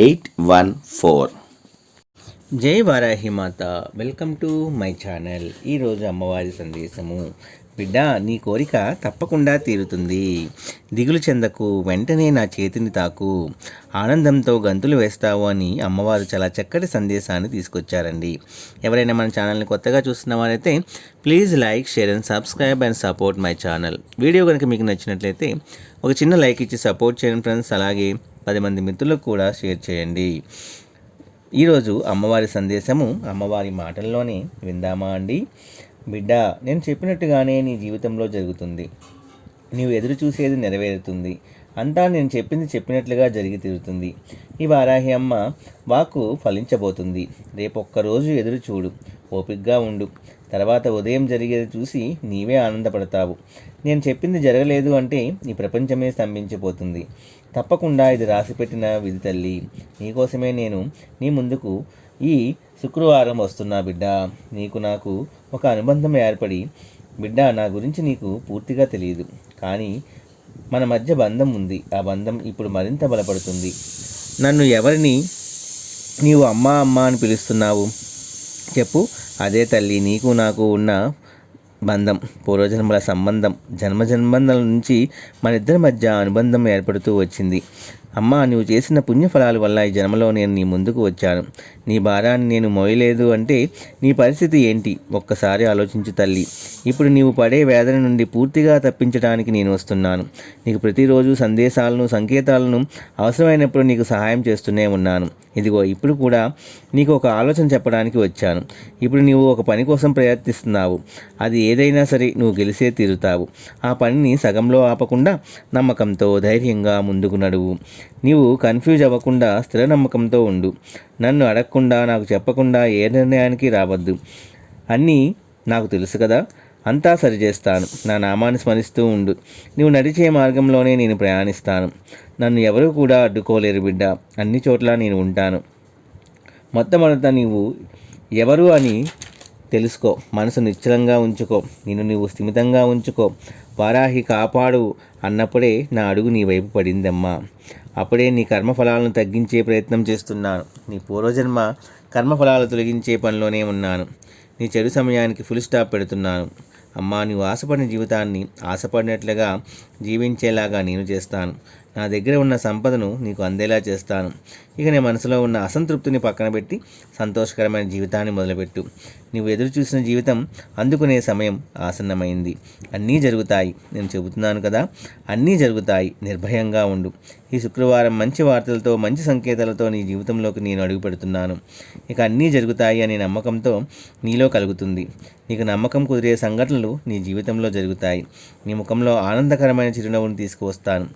eight one four జై వారాహి మాత. Welcome to my channel. ఈరోజు అమ్మవారి సందేశము. బిడ్డ నీ కోరిక తప్పకుండా తీరుతుంది. దిగులు చెందకు వెంటనే నా చేతిని తాకు. ఆనందంతో గంతులు వేస్తావు అని అమ్మవారు చాలా చక్కటి సందేశాన్ని తీసుకొచ్చారండి. ఎవరైనా మన ఛానల్ని కొత్తగా చూస్తున్న వారైతే please like share and subscribe and support my channel. Video కనుక మీకు నచ్చినట్లయితే ఒక చిన్న లైక్ ఇచ్చి సపోర్ట్ చేయండి ఫ్రెండ్స్. అలాగే పది మంది మిత్రులకు కూడా షేర్ చేయండి. ఈరోజు అమ్మవారి సందేశము అమ్మవారి మాటల్లోనే విందామా అండి? బిడ్డ నేను చెప్పినట్టుగానే నీ జీవితంలో జరుగుతుంది. నీవు ఎదురు చూసేది నెరవేరుతుంది. అంతా నేను చెప్పింది చెప్పినట్లుగా జరిగి తీరుతుంది. ఈ వారాహి అమ్మ వాకు ఫలించబోతుంది. రేపు ఒక్కరోజు ఎదురు చూడు. ఓపిగ్గా ఉండు. తర్వాత ఉదయం జరిగేది చూసి నీవే ఆనందపడతావు. నేను చెప్పింది జరగలేదు అంటే ఈ ప్రపంచమే స్తంభించిపోతుంది. తప్పకుండా ఇది రాసిపెట్టిన విధి తల్లి. నీకోసమే నేను నీ ముందుకు ఈ శుక్రవారం వస్తున్నా బిడ్డ. నీకు నాకు ఒక అనుబంధం ఏర్పడి బిడ్డ నా గురించి నీకు పూర్తిగా తెలియదు. కానీ మన మధ్య బంధం ఉంది. ఆ బంధం ఇప్పుడు మరింత బలపడుతుంది. నన్ను ఎవరిని నీవు అమ్మా అమ్మ అని పిలుస్తున్నావు? చెప్పు. అదే తల్లి నీకు నాకు ఉన్న బంధం పూర్వజన్మల సంబంధం జన్మజన్మందల నుంచి మన ఇద్దరి మధ్య అనుబంధం ఏర్పడుతూ వచ్చింది. అమ్మా నువ్వు చేసిన పుణ్యఫలాల వల్ల ఈ జన్మలో నేను నీ ముందుకు వచ్చాను. నీ భారాన్ని నేను మోయలేదు అంటే నీ పరిస్థితి ఏంటి? ఒక్కసారి ఆలోచించు తల్లి. ఇప్పుడు నీవు పడే వేదన నుండి పూర్తిగా తప్పించడానికి నేను వస్తున్నాను. నీకు ప్రతిరోజు సందేశాలను సంకేతాలను అవసరమైనప్పుడు నీకు సహాయం చేస్తూనే ఉన్నాను. ఇదిగో ఇప్పుడు కూడా నీకు ఒక ఆలోచన చెప్పడానికి వచ్చాను. ఇప్పుడు నీవు ఒక పని కోసం ప్రయత్నిస్తున్నావు. అది ఏదైనా సరే నువ్వు గెలిసే తీరుతావు. ఆ పనిని సగంలో ఆపకుండా నమ్మకంతో ధైర్యంగా ముందుకు నడువు. నీవు కన్ఫ్యూజ్ అవ్వకుండా స్థిర నమ్మకంతో ఉండు. నన్ను అడగకుండా నాకు చెప్పకుండా ఏ నిర్ణయానికి రావద్దు. అన్నీ నాకు తెలుసు కదా. అంతా సరిచేస్తాను. నా నామాన్ని స్మరిస్తూ ఉండు. నువ్వు నడిచే మార్గంలోనే నేను ప్రయాణిస్తాను. నన్ను ఎవరూ కూడా అడ్డుకోలేరు బిడ్డ. అన్ని చోట్ల నేను ఉంటాను. మొట్టమొదట నీవు ఎవరు అని తెలుసుకో. మనసు నిశ్చలంగా ఉంచుకో. నిన్ను నీవు స్థిమితంగా ఉంచుకో. వారాహి కాపాడు. అన్నప్పుడే నా అడుగు నీ వైపు పడిందమ్మా. అప్పుడే నీ కర్మఫలాలను తగ్గించే ప్రయత్నం చేస్తున్నాను. నీ పూర్వజన్మ కర్మఫలాలు తొలగించే పనిలోనే ఉన్నాను. నీ చెడు సమయానికి ఫుల్ స్టాప్ పెడుతున్నాను. అమ్మా నీవు ఆశపడిన జీవితాన్ని ఆశపడినట్లుగా జీవించేలాగా నేను చేస్తాను. నా దగ్గర ఉన్న సంపదను నీకు అందేలా చేస్తాను. ఇక నీ మనసులో ఉన్న అసంతృప్తిని పక్కన పెట్టి సంతోషకరమైన జీవితాన్ని మొదలుపెట్టు. నువ్వు ఎదురు చూసిన జీవితం అందుకునే సమయం ఆసన్నమైంది. అన్నీ జరుగుతాయి. నేను చెబుతున్నాను కదా అన్నీ జరుగుతాయి. నిర్భయంగా ఉండు. ఈ శుక్రవారం మంచి వార్తలతో మంచి సంకేతాలతో నీ జీవితంలోకి నేను అడుగు పెడుతున్నాను. ఇక అన్నీ జరుగుతాయి అనే నమ్మకంతో నీలో కలుగుతుంది. నీకు నమ్మకం కుదిరే సంఘటనలు నీ జీవితంలో జరుగుతాయి. నీ ముఖంలో ఆనందకరమైన చిరునవ్వును తీసుకువస్తాను.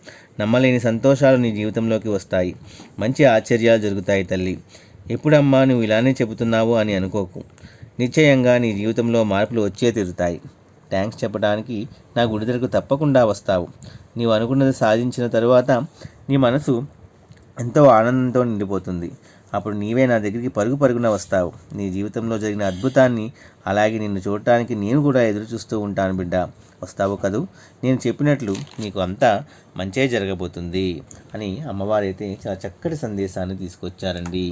నమ్మలేని సంతోషాలు నీ జీవితంలోకి వస్తాయి. మంచి ఆశ్చర్యాలు జరుగుతాయి తల్లి. ఎప్పుడమ్మా నువ్వు ఇలానే చెబుతున్నావు అని అనుకోకు. నిశ్చయంగా నీ జీవితంలో మార్పులు వచ్చే తీరుతాయి. థ్యాంక్స్ చెప్పడానికి నా గుడిదలకు తప్పకుండా వస్తావు. నీవు అనుకున్నది సాధించిన తరువాత నీ మనసు ఎంతో ఆనందంతో నిండిపోతుంది. అప్పుడు నీవే నా దగ్గరికి పరుగు పరుగున వస్తావు. నీ జీవితంలో జరిగిన అద్భుతాన్ని అలాగే నిన్ను చూడటానికి నేను కూడా ఎదురు చూస్తూ ఉంటాను బిడ్డ. వస్తావు కదూ? నేను చెప్పినట్లు నీకు అంతా మంచే జరగబోతుంది అని అమ్మవారు అయితే చాలా చక్కటి సందేశాన్ని తీసుకొచ్చారండి.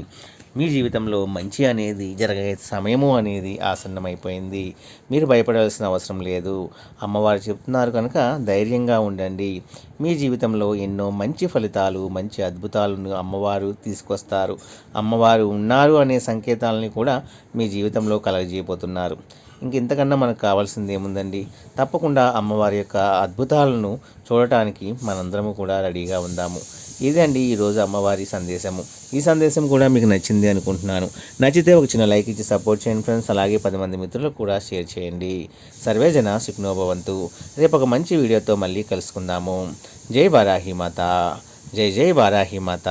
మీ జీవితంలో మంచి అనేది జరిగే సమయము అనేది ఆసన్నమైపోయింది. మీరు భయపడాల్సిన అవసరం లేదు. అమ్మవారు చెప్తున్నారు కనుక ధైర్యంగా ఉండండి. మీ జీవితంలో ఎన్నో మంచి ఫలితాలు మంచి అద్భుతాలను అమ్మవారు తీసుకొస్తారు. అమ్మవారు ఉన్నారు అనే సంకేతాలని కూడా మీ జీవితంలో కలగజేయబోతున్నారు. ఇంక ఇంతకన్నా మనకు కావాల్సింది ఏముందండి? తప్పకుండా అమ్మవారి యొక్క అద్భుతాలను చూడటానికి మనందరము కూడా రెడీగా ఉందాము. ఇదే అండి ఈరోజు అమ్మవారి సందేశము. ఈ సందేశం కూడా మీకు నచ్చింది అనుకుంటున్నాను. నచ్చితే ఒక చిన్న లైక్ ఇచ్చి సపోర్ట్ చేయండి ఫ్రెండ్స్. అలాగే పది మంది మిత్రులకు కూడా షేర్ చేయండి. సర్వేజన సుఖ్నోభవంతు. రేపు ఒక మంచి వీడియోతో మళ్ళీ కలుసుకుందాము. జై వారాహి మాత. జై జై వారాహి మాత.